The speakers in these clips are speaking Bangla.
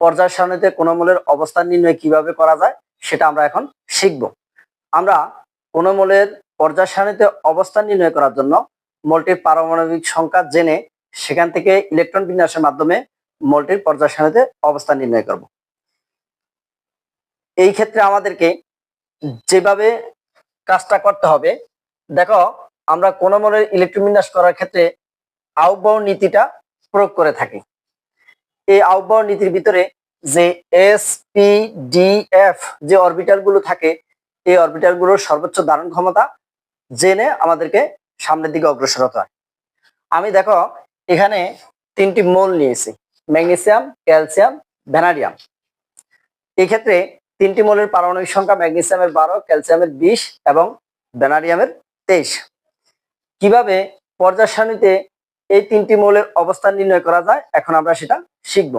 পর্যায় সারণীতে কোন মূলের অবস্থান নির্ণয় কীভাবে করা যায় সেটা আমরা এখন শিখব। আমরা কোন মূলের পর্যায় সারণীতে অবস্থান নির্ণয় করার জন্য মলটির পারমাণবিক সংখ্যা জেনে সেখান থেকে ইলেকট্রন বিন্যাসের মাধ্যমে মলটির পর্যায় সারণীতে অবস্থান নির্ণয় করব। এই ক্ষেত্রে আমাদেরকে যেভাবে কাজটা করতে হবে, দেখো আমরা কোন মলের ইলেকট্রন বিন্যাস করার ক্ষেত্রে আউটবাউন্ড নীতিটা প্রয়োগ করে থাকি। এই আউটবাউন্ড নীতির ভিতরে যে এস পি ডি এফ যে অরবিটালগুলো থাকে, এই অরবিটালগুলোর সর্বোচ্চ ধারণ ক্ষমতা জেনে আমাদেরকে সামনের দিকে অগ্রসর হতে হয়। আমি দেখো, এখানে তিনটি মোল নিয়েছি, ম্যাগনেসিয়াম, ক্যালসিয়াম, ভ্যানাডিয়াম। এই ক্ষেত্রে তিনটি মোলের পারমাণবিক সংখ্যা ম্যাগনেসিয়ামের বারো, ক্যালসিয়ামের বিশ এবং ভ্যানাডিয়ামের তেইশ। কীভাবে পর্যায় সারণীতে এই তিনটি মৌলের অবস্থান নির্ণয় করা যায়। এখন আমরা সেটা শিখব।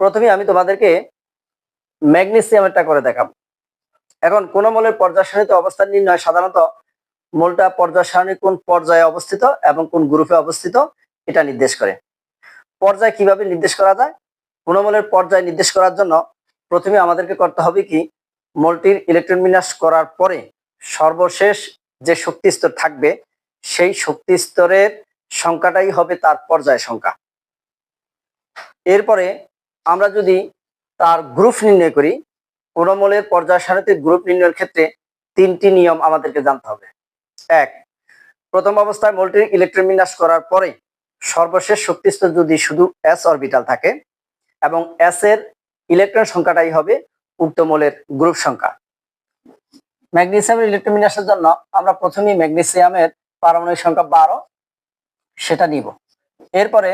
প্রথমে আমি তোমাদেরকে ম্যাগনেসিয়ামেরটা করে দেখাবো। এখন কোন মৌলের পর্যায় সারণীতে অবস্থান নির্ণয় সাধারণত মৌলটা পর্যায় সারণী কোন পর্যায়ে অবস্থিত এবং কোন গ্রুপে অবস্থিত এটা নির্দেশ করে। পর্যায় কীভাবে নির্দেশ করা যায়? কোন মৌলের পর্যায় নির্দেশ করার জন্য প্রথমে আমাদেরকে করতে হবে কি, মৌলটির ইলেকট্রন বিন্যাস করার পরে সর্বশেষ যে শক্তি স্তর থাকবে, সেই শক্তি স্তরের সংখ্যাটাই হবে তার পর্যায় সংখ্যা। এরপরে আমরা যদি তার গ্রুপ নির্ণয় করি কোন মৌলের পর্যায় সারণীতে গ্রুপ নির্ণয়ের ক্ষেত্রে তিনটি নিয়ম আমাদেরকে জানতে হবে। এক, প্রথম অবস্থায় মৌলটির ইলেকট্রন বিন্যাস করার পরে সর্বশেষ শক্তি স্তর যদি শুধু এস অরবিটাল থাকে এবং এস এর ইলেকট্রন সংখ্যাটাই হবে উক্ত মৌলের গ্রুপ সংখ্যা। ম্যাগনেসিয়ামের ইলেকট্রন বিন্যাসের জন্য আমরা প্রথমেই ম্যাগনেসিয়ামের পারমাণবিক সংখ্যা বারো সেটা নিব। এরপরে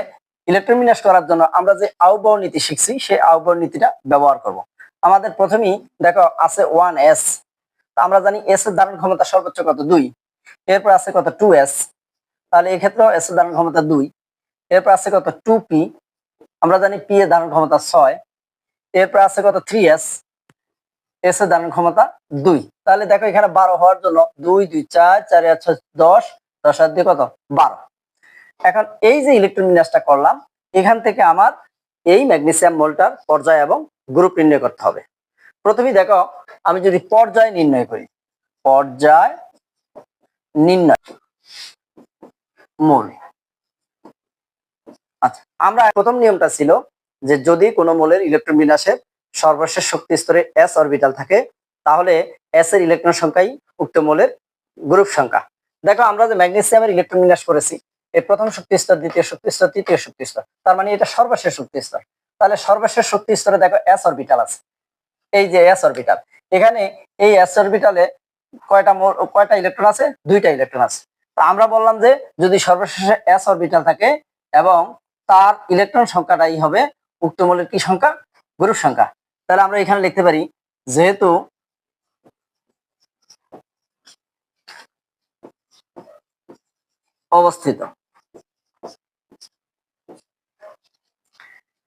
ইলেকট্রন বিন্যাস করার জন্য আমরা যে আউটবাউন্ড নীতি শিখছি, সেই আউটবাউন্ড নীতিটা ব্যবহার করব। আমাদের প্রথমেই দেখো আছে ওয়ান এস আমরা জানি এস এর ধারণ ক্ষমতা সর্বোচ্চ কত? দুই। এরপর আছে কত? টু এস তাহলে এক্ষেত্রেও এস এর ধারণ ক্ষমতা দুই। এরপর আছে কত? টু পি আমরা জানি পি এর ধারণ ক্ষমতা ছয়। এরপর আছে কত? থ্রি এস এস এর ধারণ ক্ষমতা দুই। তাহলে দেখো এখানে বারো হওয়ার জন্য দুই দুই, চার চার ছয়, দশ দশ আর দিয়ে কত? বারো। এখন এই যে ইলেকট্রন বিন্যাসটা করলাম, এখান থেকে আমার এই ম্যাগনেসিয়াম মোলটার পর্যায় এবং গ্রুপ নির্ণয় করতে হবে। প্রথমে দেখো, আমি যদি পর্যায় নির্ণয় করি, পর্যায় নির্ণয় মোল আচ্ছা আমরা প্রথম নিয়মটা ছিল যে যদি কোনো মোলের ইলেকট্রন বিন্যাসের সর্বশেষ শক্তি স্তরে এস অরবিটাল থাকে, তাহলে এস এর ইলেকট্রন সংখ্যাই উক্ত মোলের গ্রুপ সংখ্যা। দেখো, আমরা যে ম্যাগনেসিয়ামের ইলেকট্রন বিন্যাস করেছি এর প্রথম শক্তি স্তর, দ্বিতীয় শক্তি স্তর, তৃতীয় শক্তি স্তর। তার মানে এটা সর্বশেষ শক্তি স্তর। তাহলে সর্বশেষ শক্তি স্তরে দেখো এস অরবিটাল আছে। এই যে এস অরবিটাল এখানে এই এস অরবিটালে কয়টা কয়টা ইলেকট্রন আছে? দুইটা ইলেকট্রন আছে। তা আমরা বললাম যে যদি সর্বশেষে এস অরবিটাল থাকে এবং তার ইলেকট্রন সংখ্যাটাই হবে, উক্ত মৌলের কি সংখ্যা? গ্রুপ সংখ্যা। তাহলে আমরা এখানে লিখতে পারি, যেহেতু অবস্থিত।